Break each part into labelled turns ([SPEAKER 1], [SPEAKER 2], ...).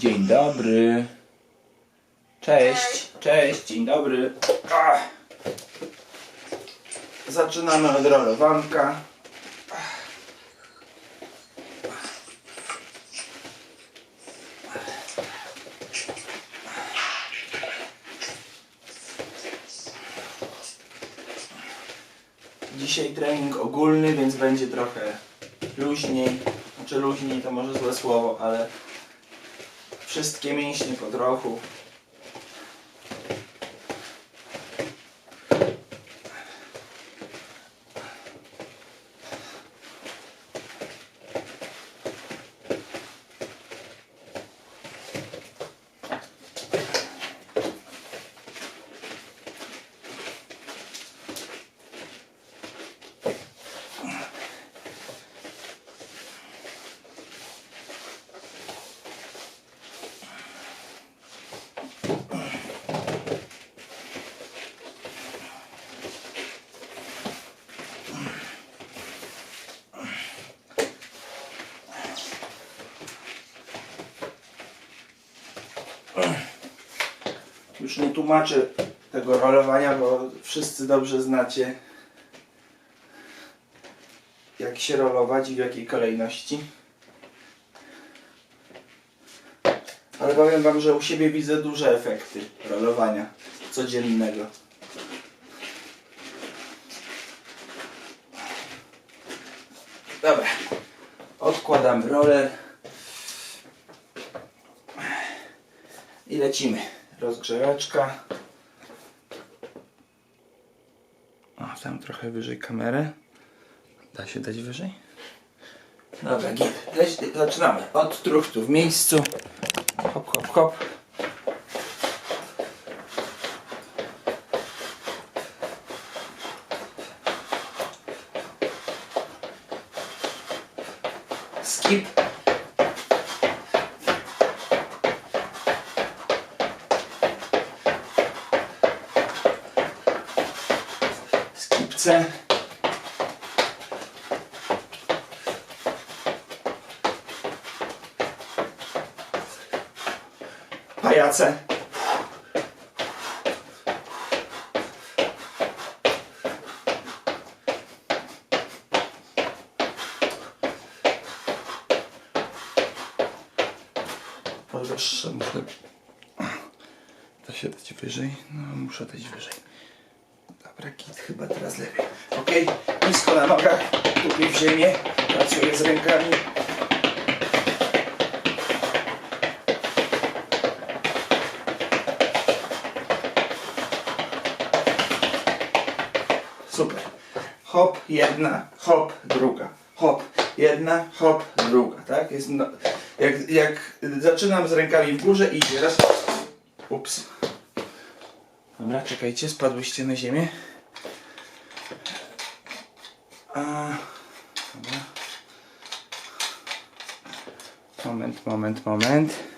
[SPEAKER 1] Dzień dobry. Cześć, cześć, dzień dobry. Ach. Zaczynamy od rolowanka. Dzisiaj trening ogólny, więc będzie trochę luźniej. Znaczy luźniej to może złe słowo, ale wszystkie mięśnie po Już nie tłumaczę tego rolowania, bo wszyscy dobrze znacie jak się rolować i w jakiej kolejności. Ale powiem Wam, że u siebie widzę duże efekty rolowania codziennego. Dobra, odkładamy roller lecimy. Rozgrzeweczka. O, tam trochę wyżej kamerę. Da się dać wyżej? Dobra, git. Zaczynamy od truchtu w miejscu. Hop, hop, hop. Pajace. Podwyższę, muszę... Da się dać wyżej? No, muszę dać wyżej. Dobra, kit chyba teraz lepiej. Ok, nisko na nogach, tupię w ziemię, pracuję z rękami. Super. Hop, jedna, hop, druga. Hop, jedna, hop, druga. Tak? Jest no, jak, jak zaczynam z rękami w górze, idzie raz. Ups. Dobra, czekajcie, spadłyście na ziemię. A, dobra. Moment, moment, moment.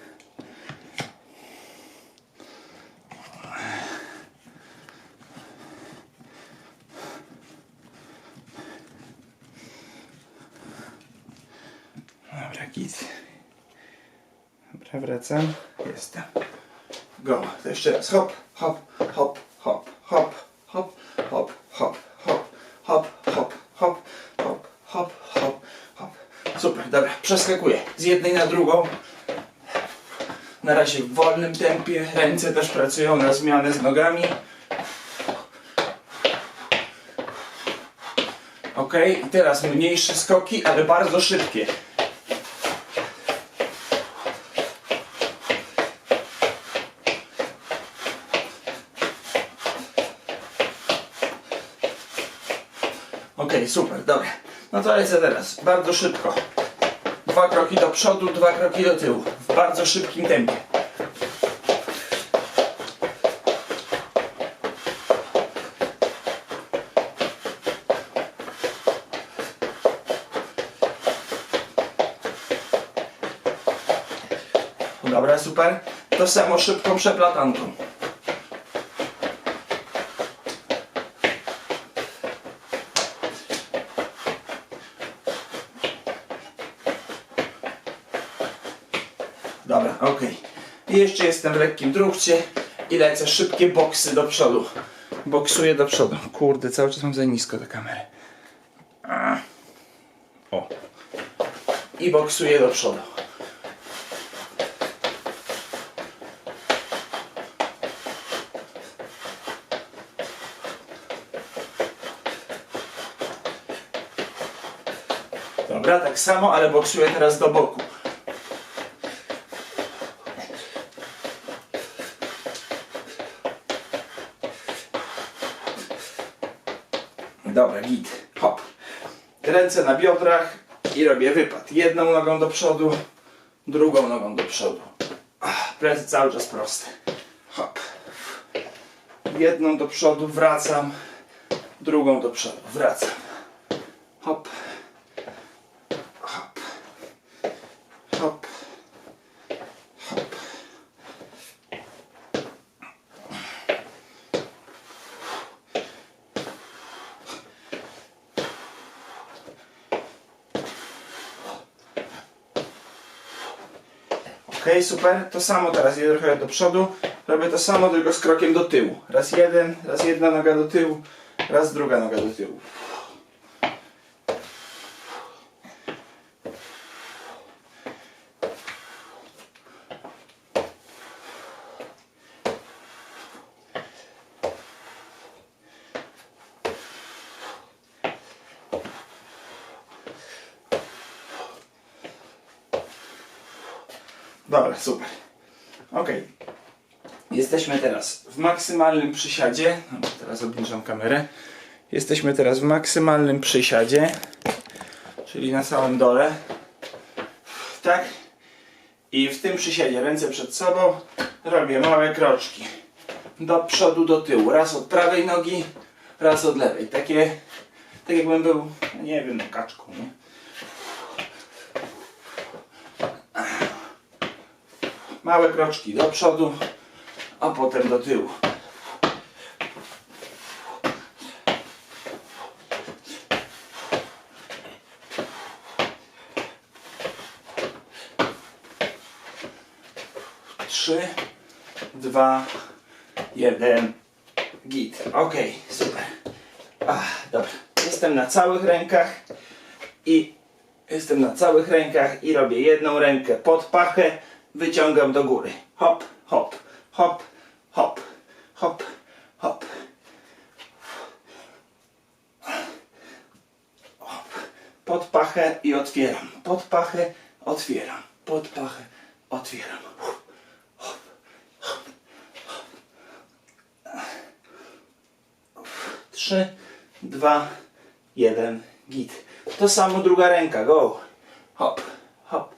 [SPEAKER 1] Dobra, git. Dobra, wracam. Jestem. Go. To jeszcze raz. Hop, hop, hop, hop, hop, hop, hop, hop, hop, hop, hop, hop, hop, hop, hop, hop. Super, dobra. Przeskakuję z jednej na drugą. Na razie w wolnym tempie. Ręce też pracują na zmianę z nogami. Ok, teraz mniejsze skoki, ale bardzo szybkie. Ok, super, dobra. No to lecę teraz, bardzo szybko. Dwa kroki do przodu, dwa kroki do tyłu. W bardzo szybkim tempie. Dobra, super. To samo szybką przeplatanką. Dobra, okej. I jeszcze jestem w lekkim drukcie i lecę szybkie boksy do przodu. Boksuję do przodu. Kurde, cały czas mam za nisko tę kamerę. A. O. I boksuję do przodu. Dobra, tak samo, ale boksuję teraz do boku. Dobra, git. Hop. Ręce na biodrach i robię wypad. Jedną nogą do przodu, drugą nogą do przodu. Plecy cały czas proste. Hop. Jedną do przodu, wracam. Drugą do przodu, wracam. Ok, super. To samo teraz idę trochę do przodu. Robię to samo, tylko z krokiem do tyłu. Raz jeden, raz jedna noga do tyłu, raz druga noga do tyłu. Dobra, super. Ok. Jesteśmy teraz w maksymalnym przysiadzie. Teraz obniżam kamerę. Jesteśmy teraz w maksymalnym przysiadzie, czyli na całym dole. Tak. I w tym przysiadzie ręce przed sobą robię małe kroczki. Do przodu, do tyłu. Raz od prawej nogi, raz od lewej. Takie, tak jakbym był, nie wiem, kaczką, nie? Małe kroczki do przodu, a potem do tyłu. Trzy, dwa, jeden, git. Ok, super. Ach, dobra. Jestem na całych rękach i jestem na całych rękach i robię jedną rękę pod pachę, wyciągam do góry. Hop, hop, hop, hop, hop, hop. Hop. Pod pachę i otwieram. Pod pachę, otwieram. Pod pachę, otwieram. Trzy, dwa, jeden, git. To samo druga ręka, go. Hop, hop.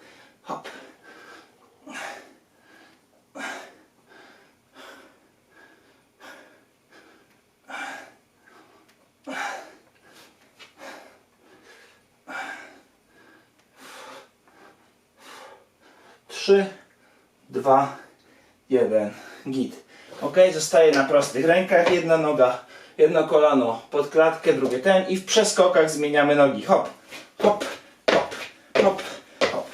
[SPEAKER 1] Trzy, dwa, jeden, git. Ok, zostaje na prostych rękach. Jedna noga, jedno kolano pod klatkę, drugie ten i w przeskokach zmieniamy nogi. Hop, hop, hop, hop, hop.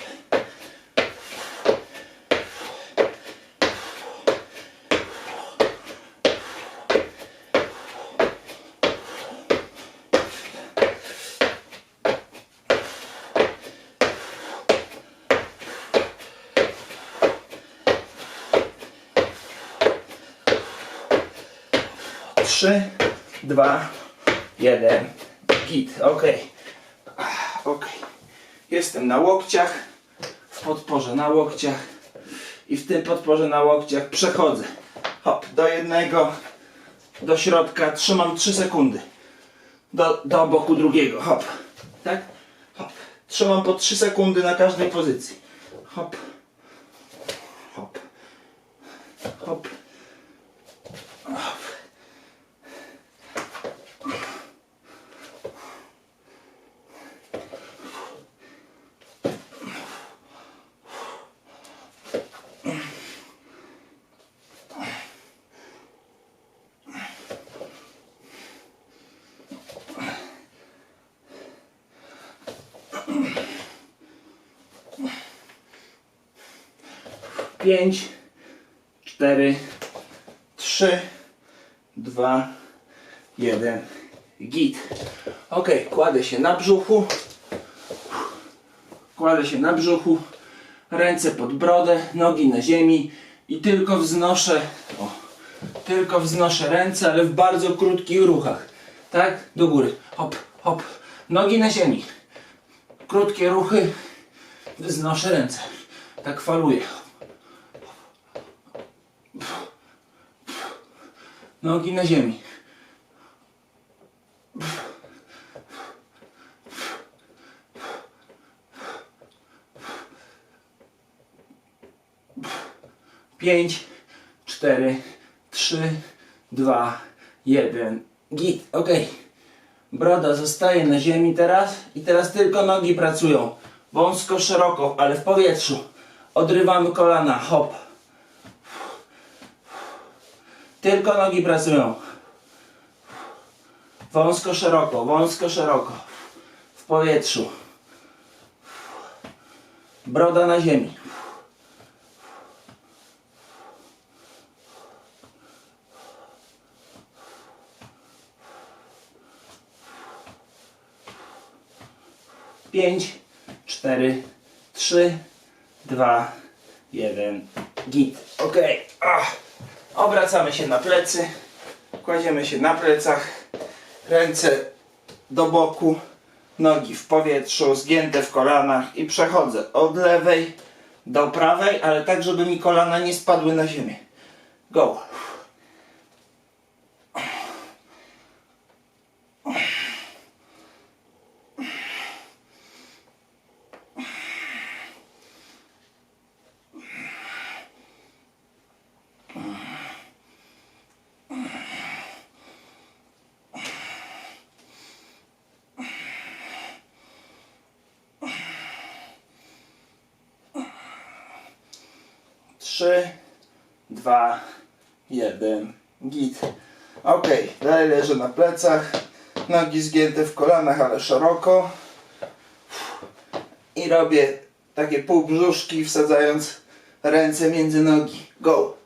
[SPEAKER 1] Trzy, dwa, jeden, git. Ok. Ok. Jestem na łokciach, w podporze na łokciach i w tym podporze na łokciach przechodzę. Hop, do jednego, do środka, trzymam 3 sekundy. Do, do boku drugiego, hop. Tak? Hop. Trzymam po 3 sekundy na każdej pozycji. Hop. Hop. Hop. Pięć, cztery, trzy, dwa, jeden. Git. Ok, kładę się na brzuchu. Kładę się na brzuchu. Ręce pod brodę, nogi na ziemi i tylko wznoszę, o, tylko wznoszę ręce, ale w bardzo krótkich ruchach. Tak? Do góry. Hop, hop. Nogi na ziemi. Krótkie ruchy. Wznoszę ręce. Tak faluję. Nogi na ziemi. Pięć, cztery, trzy, dwa, jeden. Git, ok. Broda zostaje na ziemi teraz i teraz tylko nogi pracują. Wąsko, szeroko, ale w powietrzu. Odrywamy kolana, hop. Tylko nogi pracują. Wąsko, szeroko, wąsko, szeroko. W powietrzu. Broda na ziemi. Pięć, cztery, trzy, dwa, jeden. Git. Ok. Ach. Obracamy się na plecy. Kładziemy się na plecach. Ręce do boku. Nogi w powietrzu, zgięte w kolanach i przechodzę od lewej do prawej, ale tak, żeby mi kolana nie spadły na ziemię. Go. Trzy, dwa, jeden, git. Ok, dalej leżę na plecach, nogi zgięte w kolanach, ale szeroko. I robię takie półbrzuszki, wsadzając ręce między nogi. Go!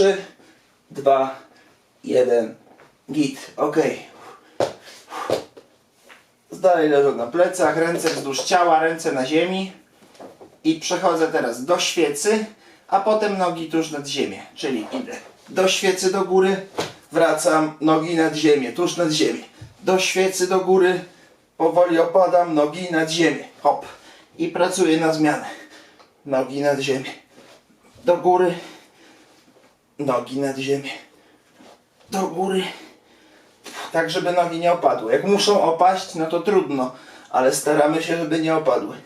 [SPEAKER 1] Trzy, dwa, jeden, git. Ok. Dalej leżę na plecach, ręce wzdłuż ciała, ręce na ziemi. I przechodzę teraz do świecy, a potem nogi tuż nad ziemię. Czyli idę do świecy do góry, wracam, nogi nad ziemię, tuż nad ziemię. Do świecy do góry, powoli opadam, nogi nad ziemię. Hop. I pracuję na zmianę. Nogi nad ziemię. Do góry, nogi nad ziemię. Do góry. Tak, żeby nogi nie opadły. Jak muszą opaść, no to trudno, ale staramy się, żeby nie opadły.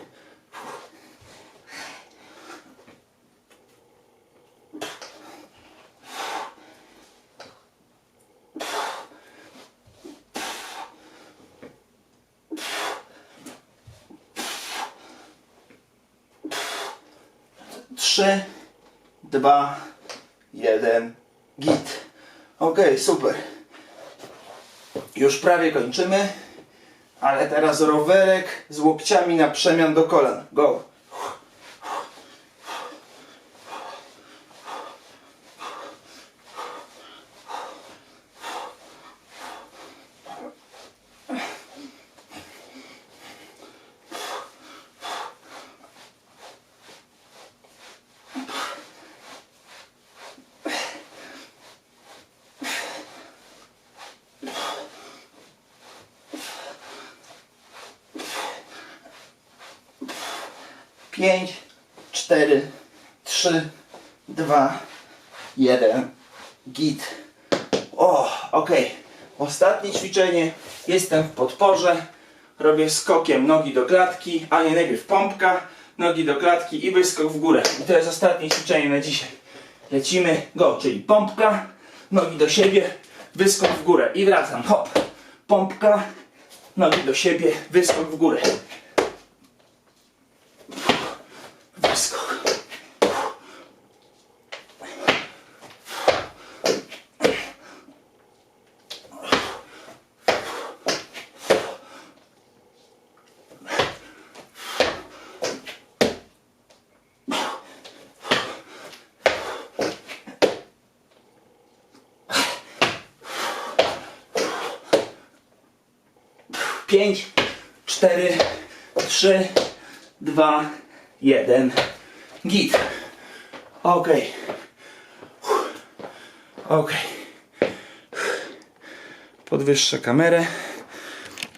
[SPEAKER 1] Trzy, dwa, jeden, git. Ok, super. Już prawie kończymy, ale teraz rowerek z łokciami na przemian do kolan. Go. Pięć, cztery, trzy, dwa, jeden, git. O, ok. Ostatnie ćwiczenie. Jestem w podporze. Robię skokiem nogi do klatki, a nie najpierw pompka, nogi do klatki i wyskok w górę. I to jest ostatnie ćwiczenie na dzisiaj. Lecimy, go, czyli pompka, nogi do siebie, wyskok w górę i wracam, hop, pompka, nogi do siebie, wyskok w górę. 5, 4, 3, 2, 1. Git. Ok. Ok. Podwyższę kamerę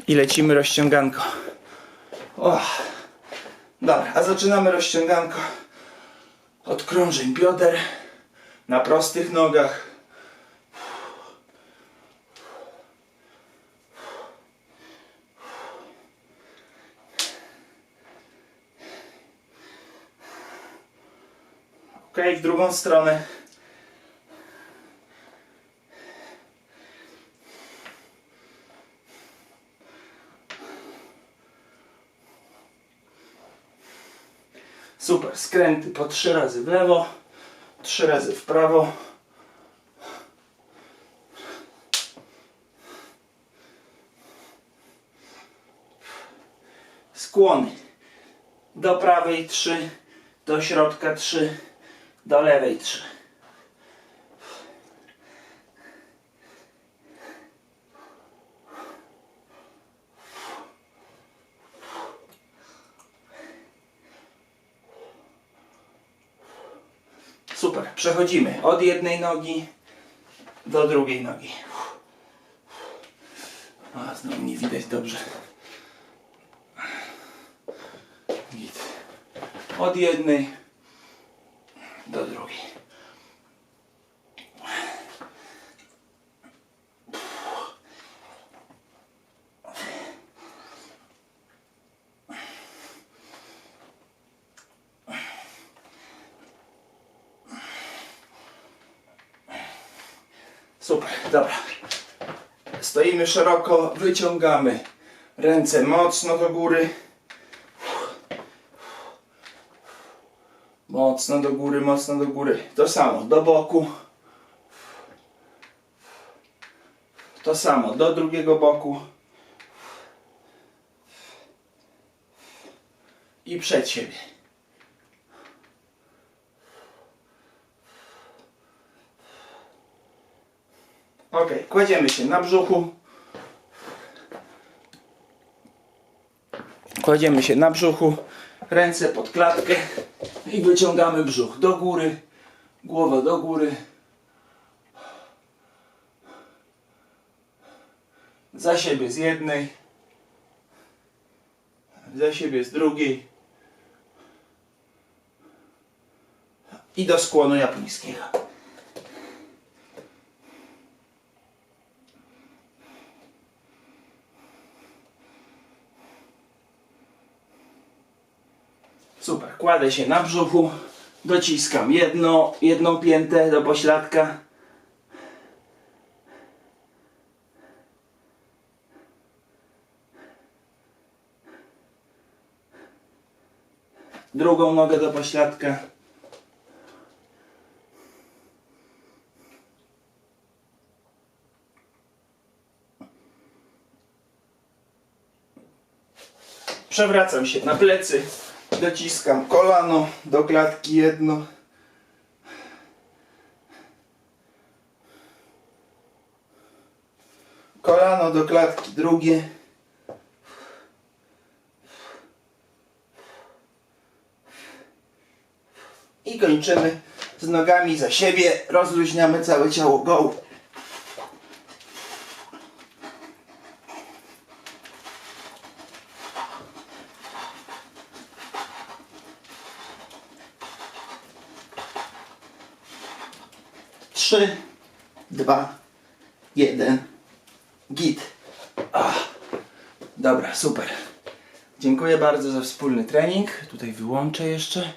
[SPEAKER 1] i lecimy rozciąganko. O. Dobra, a zaczynamy rozciąganko od krążeń bioder na prostych nogach Ok, w drugą stronę. Super, skręty po trzy razy w lewo, trzy razy w prawo. Skłony. Do prawej 3, do środka 3, do lewej 3. Super, przechodzimy od jednej nogi do drugiej nogi. A, znowu nie widać dobrze. Od jednej do drugiej. Super, dobra. Stoimy szeroko, wyciągamy ręce mocno do góry. Mocno do góry, mocno do góry. To samo do boku. To samo do drugiego boku. I przed siebie. Ok, kładziemy się na brzuchu. Kładziemy się na brzuchu, ręce pod klatkę i wyciągamy brzuch do góry, głowa do góry. Za siebie z jednej, za siebie z drugiej i do skłonu japońskiego. Super, kładę się na brzuchu, dociskam jedno, jedną piętę do pośladka. Drugą nogę do pośladka. Przewracam się na plecy. Dociskam kolano do klatki jedno. Kolano do klatki drugie. I kończymy z nogami za siebie. Rozluźniamy całe ciało. Go! Trzy, dwa, jeden, git. Ach, dobra, super. Dziękuję bardzo za wspólny trening. Tutaj wyłączę jeszcze.